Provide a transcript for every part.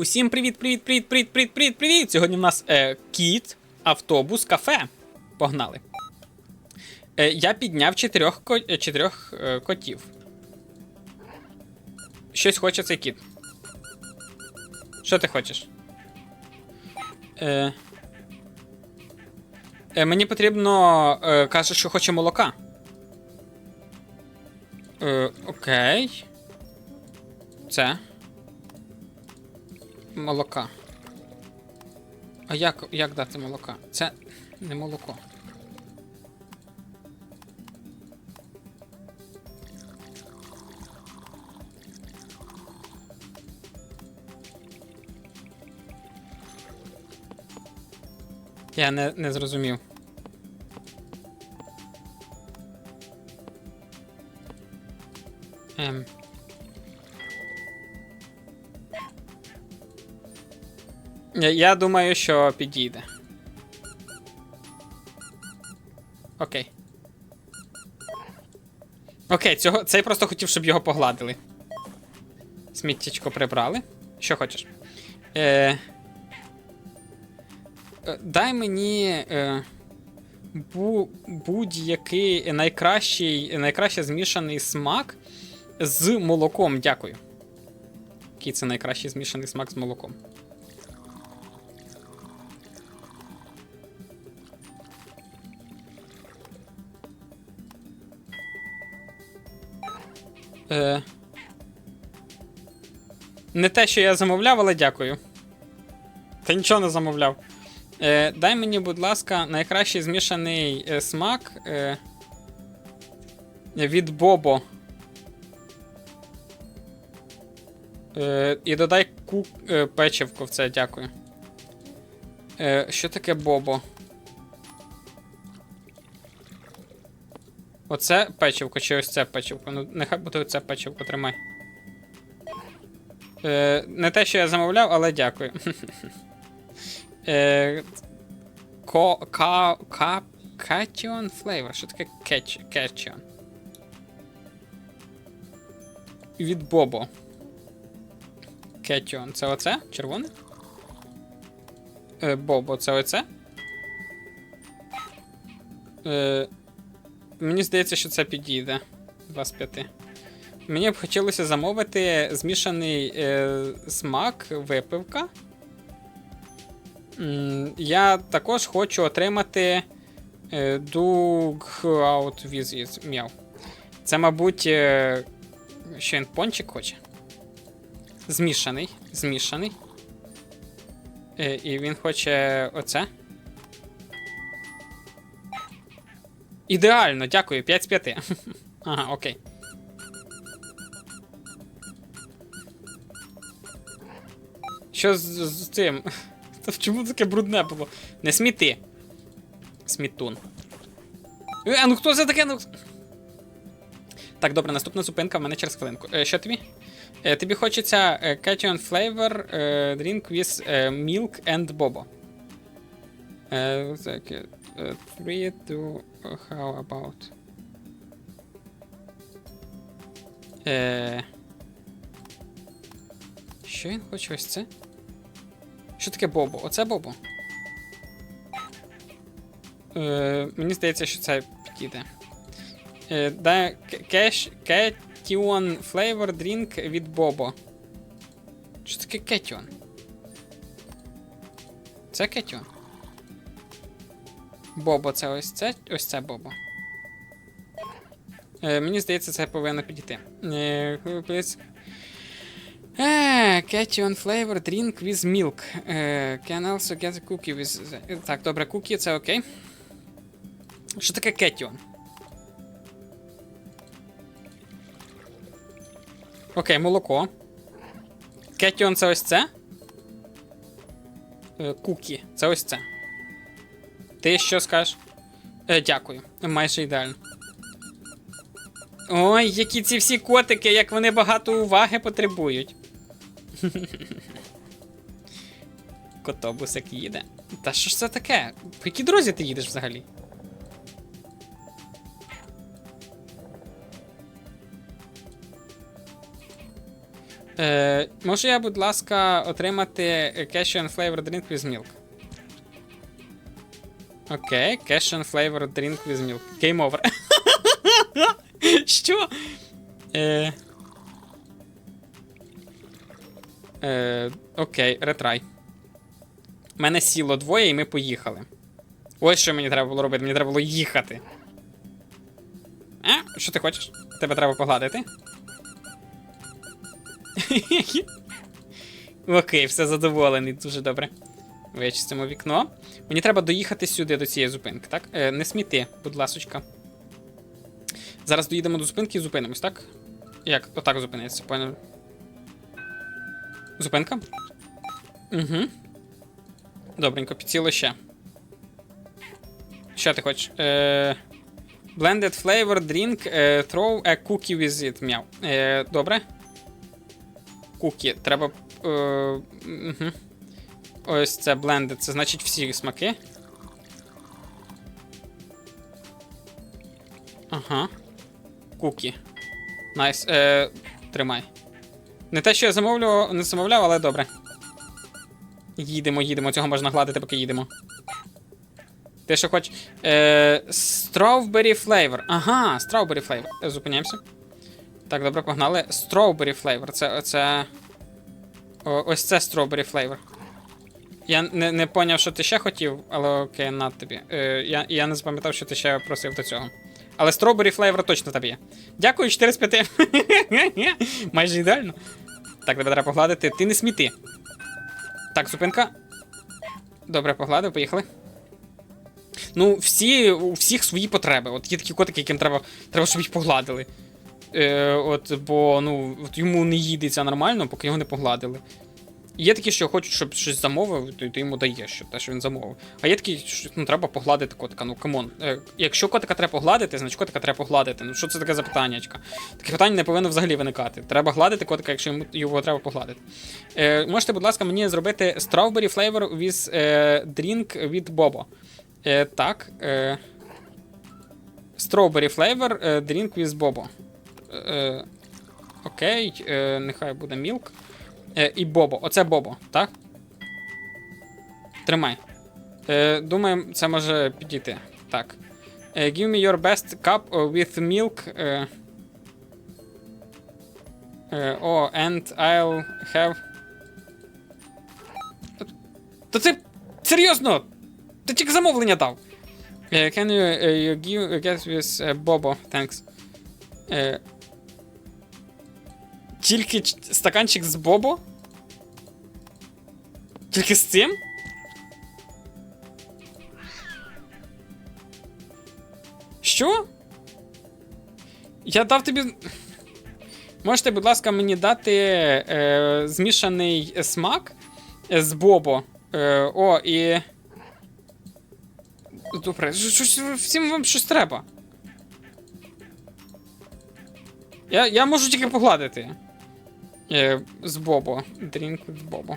Усім привіт, привіт, привіт, привіт, привіт, привіт, привіт! Сьогодні в нас е, кіт, автобус, кафе. Погнали. Е, я підняв чотирьох, ко- е, чотирьох е, котів. Щось хоче цей кіт. Що ти хочеш? Е, е, мені потрібно. Е, каже, що хоче молока. Е, окей. Це. Молока. А як, як дати молока? Це не молоко. Я не, не зрозумів. Ем. Я, я думаю, що підійде. Окей. Окей, цього, цей просто хотів, щоб його погладили. Сміттячко прибрали. Що хочеш? Е, е, дай мені е, бу, будь-який найкращий, найкраще змішаний смак з молоком. Дякую. Який це найкращий змішаний смак з молоком? Е... Не те, що я замовляв, але дякую. Та нічого не замовляв. Е, дай мені, будь ласка, найкращий змішаний е, смак е, від Бобо. Е, і додай ку е, печивко в це, дякую. Е, що таке Бобо? Оце печивко чи ось це печивко? Ну, нехай буде оце печивко, тримай. Е, не те, що я замовляв, але дякую. е, ко, ка, ка, Cation flavor. Що таке кетч, Cation? Від Бобо. Кетіон. Це оце? Червоне? Е, Бобо, це оце? Е, Мені здається, що це підійде. 2 з 5. Мені б хотілося замовити змішаний е, смак випивка. Я також хочу отримати е, Dug Out Visit М'яв. Це, мабуть, е, що він пончик хоче. Змішаний. Змішаний. Е, і він хоче оце. Ідеально, дякую, 5 з 5. Ага, окей. Що з, з цим? Та чому таке брудне було? Не сміти. Смітун. Е, ну хто це таке? Ну... Так, добре, наступна зупинка в мене через хвилинку. Е, що тобі? Е, тобі хочеться е, Flavor е, Drink with е, Milk and Bobo. Е, так, е, three to how about? Е, що він хоче ось це? Що таке Бобо? Оце Бобо? Е, мені здається, що це підійде. Е, дай кеш, кетіон флейвор дрінк від Бобо. Що таке кетіон? Це кетіон? Бобо, це ось це, ось це Бобо. Е, мені здається, це повинно підійти. Е, please. Е, Ketchup flavor drink with milk. Е, can also get a cookie with... Так, добре, кукі, це окей. Що таке кетіон? Окей, молоко. Кетіон це ось це. Е, Кукі, це ось це. Ти що скажеш? Е, дякую. Майже ідеально. Ой, які ці всі котики, як вони багато уваги потребують. Котобусик їде. Та що ж це таке? По якій дорозі ти їдеш взагалі? Е, можу я, будь ласка, отримати Cash and Flavor Drink with Milk? Окей, Cash and Flavor Drink with Milk. Game over. Що? Е, е, окей, ретрай. Мене сіло двоє, і ми поїхали. Ось що мені треба було робити, мені треба було їхати. А? Що ти хочеш? Тебе треба погладити? Окей, все задоволений, дуже добре. Вичистимо вікно. Мені треба доїхати сюди, до цієї зупинки, так? Е, не сміти, будь ласочка. Зараз доїдемо до зупинки і зупинимось, так? Як? Отак зупиниться, понял. Зупинка? Угу. Добренько, підсіло ще. Що ти хочеш? Е, blended flavor drink, е, throw a cookie with it. Мяу. Е, добре. Кукі. Треба. Е, угу. Ось це blended, це значить всі смаки. Ага. Кукі. Найс. Е, тримай. Не те, що я замовлю, не замовляв, але добре. Їдемо, їдемо, цього можна гладити, поки їдемо. Ти що хочеш? Е, strawberry flavor. Ага, strawberry flavor. Е, Зупиняємося. Так, добре, погнали. Strawberry flavor. Це. це... О, ось це strawberry flavor. Я не, не поняв, що ти ще хотів, але окей, на тобі. Е, я, я не запам'ятав, що ти ще просив до цього. Але strawberry flavor точно тебе є. Дякую, 4 з 5. Майже ідеально. Так, тебе треба погладити. Ти не сміти. Так, зупинка. Добре, погладив, поїхали. Ну, всі, у всіх свої потреби. От є такі котики, яким треба, треба щоб їх погладили. Е, от, бо ну, от йому не їдеться нормально, поки його не погладили. Є такі, що хочуть, щоб щось замовив, то ти йому даєш що, те, що він замовив. А є такі, що ну, треба погладити котика. Ну камон. Е, якщо котика треба погладити, значить котика треба погладити. Ну що це таке за питаннячка? Таке питання не повинно взагалі виникати. Треба гладити котика, якщо йому його треба погладити. Е, можете, будь ласка, мені зробити strawberry flavor with е, drink with bobo. Е, так. Е, strawberry flavor е, drink with bobo. Е, окей, е, нехай буде milk. Е, і Бобо. Оце Бобо, так? Тримай. Е, думаю, це може підійти. Так. Е, give me your best cup with milk. Е, е, oh, and I'll have. Та- це серйозно! Ти тільки замовлення дав. Е, can you, е, you give get with е, Bobo? Thanks. Тільки стаканчик з Бобо? Тільки з цим? Що? Я дав тобі. Можете, будь ласка, мені дати е, змішаний смак е, з Бобо. Е, о, і. Добре, всім вам щось треба. Я, я можу тільки погладити. Е, з Бобо. Drink with Бобо.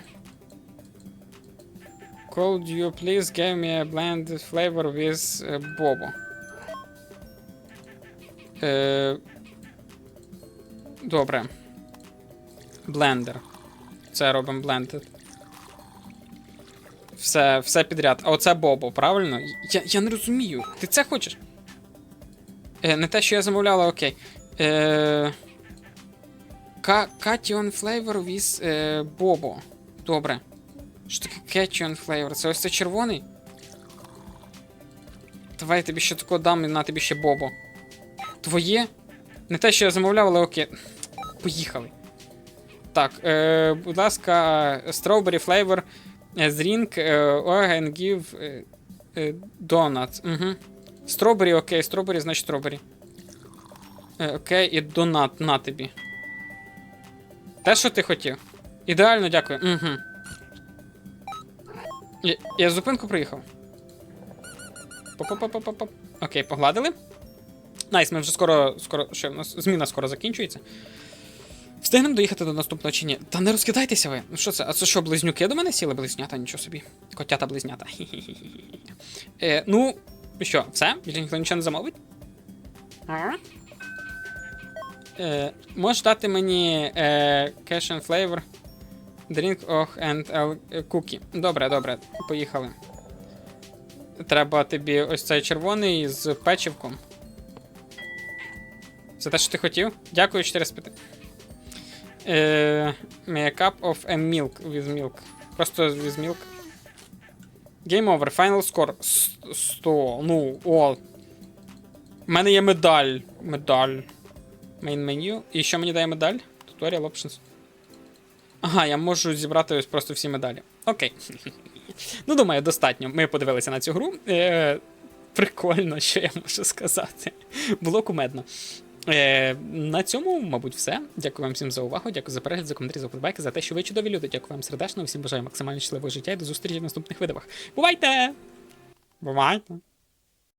Could you please give me a blended flavor with е, Бобо? Е, добре. Блендер. Це робимо blended. Все, все підряд. А оце Бобо, правильно? Я, я не розумію. Ти це хочеш? Е, не те, що я замовляла, окей. Е, Ка- Cation flavor with е, Бобо. Добре. Що таке Cation flavor? Це ось це червоний? Давай я тобі ще такого дам і на тобі ще Бобо. Твоє? Не те, що я замовляв, але окей. Поїхали. Так, е, будь ласка, strawberry flavor е, drink е, and give е, donuts. Угу. Strawberry, окей, strawberry, значить strawberry. Окей, і донат на тобі. Те, що ти хотів. Ідеально, дякую. Угу. Я, я зупинку приїхав. Поп-поп-поп-поп. Окей, погладили. Найс, ми вже скоро. скоро ще у нас зміна скоро закінчується. Встигнемо доїхати до наступного чи ні? Та не розкидайтеся ви. Ну що це? А це що, близнюки до мене сіли близнята? Нічого собі. Котята близнята. Хі-хі-хі-хі. Е, ну, що, все? Ніхто нічого не замовить? Е, можеш дати мені е, cash and flavor, drink oh, and L cookie. Добре, добре, поїхали. Треба тобі ось цей червоний з печивком. Це те, що ти хотів? Дякую, 4 з 5. Е, a of a milk with milk. Просто with milk. Game over. Final score. 100. Ну, о. У мене є медаль. Медаль. Main menu. І що мені дає медаль? Tutorial options. Ага, я можу зібрати ось просто всі медалі. Окей. ну, думаю, достатньо. Ми подивилися на цю гру. Е, прикольно, що я можу сказати. Було кумедно. Е, на цьому, мабуть, все. Дякую вам всім за увагу. Дякую за перегляд, за коментарі, за вподобайки, за те, що ви чудові люди. Дякую вам сердечно. Всім бажаю максимально щасливого життя і до зустрічі в наступних відео. Бувайте! Бувайте!